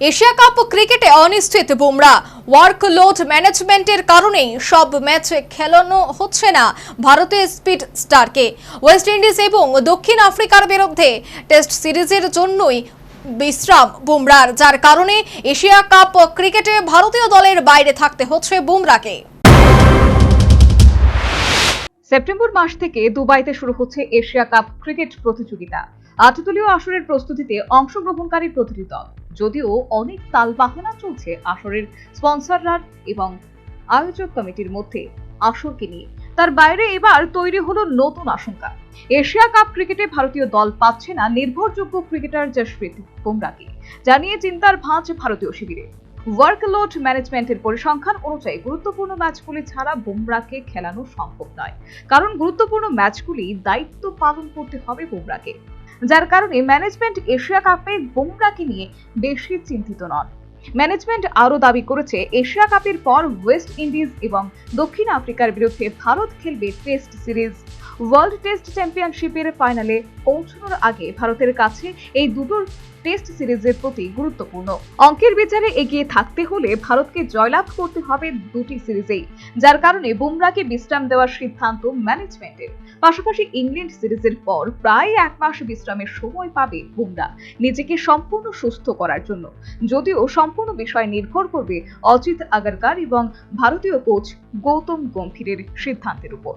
Asia cup ক্রিকেটে অনিশ্চিত Bumrah. Workload ম্যানেজমেন্টের কারণেই সব ম্যাচ খেলানো হচ্ছে না ভারতের স্পিড স্টারকে ওয়েস্ট ইন্ডিজ এবং দক্ষিণ আফ্রিকার বিরুদ্ধে টেস্ট সিরিজের জন্যই বিশ্রাম বুমরার, যার কারণে এশিয়া কাপ ক্রিকেটে ভারতীয় দলের বাইরে থাকতে হচ্ছে বুমরাকে। সেপ্টেম্বর মাস থেকে দুবাইতে শুরু হচ্ছে এশিয়া কাপ ক্রিকেট প্রতিযোগিতা। আটদলীয় আসরের প্রস্তুতিতে অংশগ্রহণকারী প্রতিটি দল। যদিও অনেক তালবাহানা চলছে আসরের স্পন্সররা এবং আয়োজক কমিটির মধ্যে আসরকে নিয়ে। তার বাইরে এবার তৈরি হলো নতুন আশঙ্কা। এশিয়া কাপ ক্রিকেটে ভারতীয় দল পাচ্ছে না নির্ভরযোগ্য ক্রিকেটার জশপ্রীত বুমরাকে জানিয়ে চিন্তার ভাঁজ ভারতীয় শিবিরে। ওয়ার্কলোড ম্যানেজমেন্টের পরিসংখ্যান অনুযায়ী গুরুত্বপূর্ণ ম্যাচগুলি ছাড়া বুমরাকে খেলানো সম্ভব নয়। কারণ গুরুত্বপূর্ণ ম্যাচগুলি দায়িত্ব পালন করতে হবে বুমরাকে যার কারণে ম্যানেজমেন্ট এশিয়া কাপে বুমরাকে নিয়ে বেশি চিন্তিত নন। ম্যানেজমেন্ট আরও দাবি করেছে এশিয়া কাপের পর ওয়েস্ট ইন্ডিজ এবং দক্ষিণ আফ্রিকার বিরুদ্ধে ভারত খেলবে টেস্ট সিরিজ ওয়ার্ল্ড টেস্ট চ্যাম্পিয়নশিপের ফাইনালে পৌঁছানোর আগে ভারতের কাছে এই দুটো টেস্ট সিরিজের প্রতি গুরুত্বপূর্ণ। অঙ্কের বিচারে এগিয়ে থাকতে হলে ভারতকে জয়লাভ করতে হবে দুটি সিরিজেই যার কারণে বুমরাকে বিশ্রাম দেওয়ার সিদ্ধান্ত ম্যানেজমেন্টের পাশাপাশি ইংল্যান্ড সিরিজের পর প্রায় এক মাস বিশ্রামের সময় পাবে বুমরা নিজেকে সম্পূর্ণ সুস্থ করার জন্য। যদিও সম্পূর্ণ বিষয় নির্ভর করবে অজিত আগারকার এবং ভারতীয় কোচ গৌতম গম্ভীরের সিদ্ধান্তের উপর।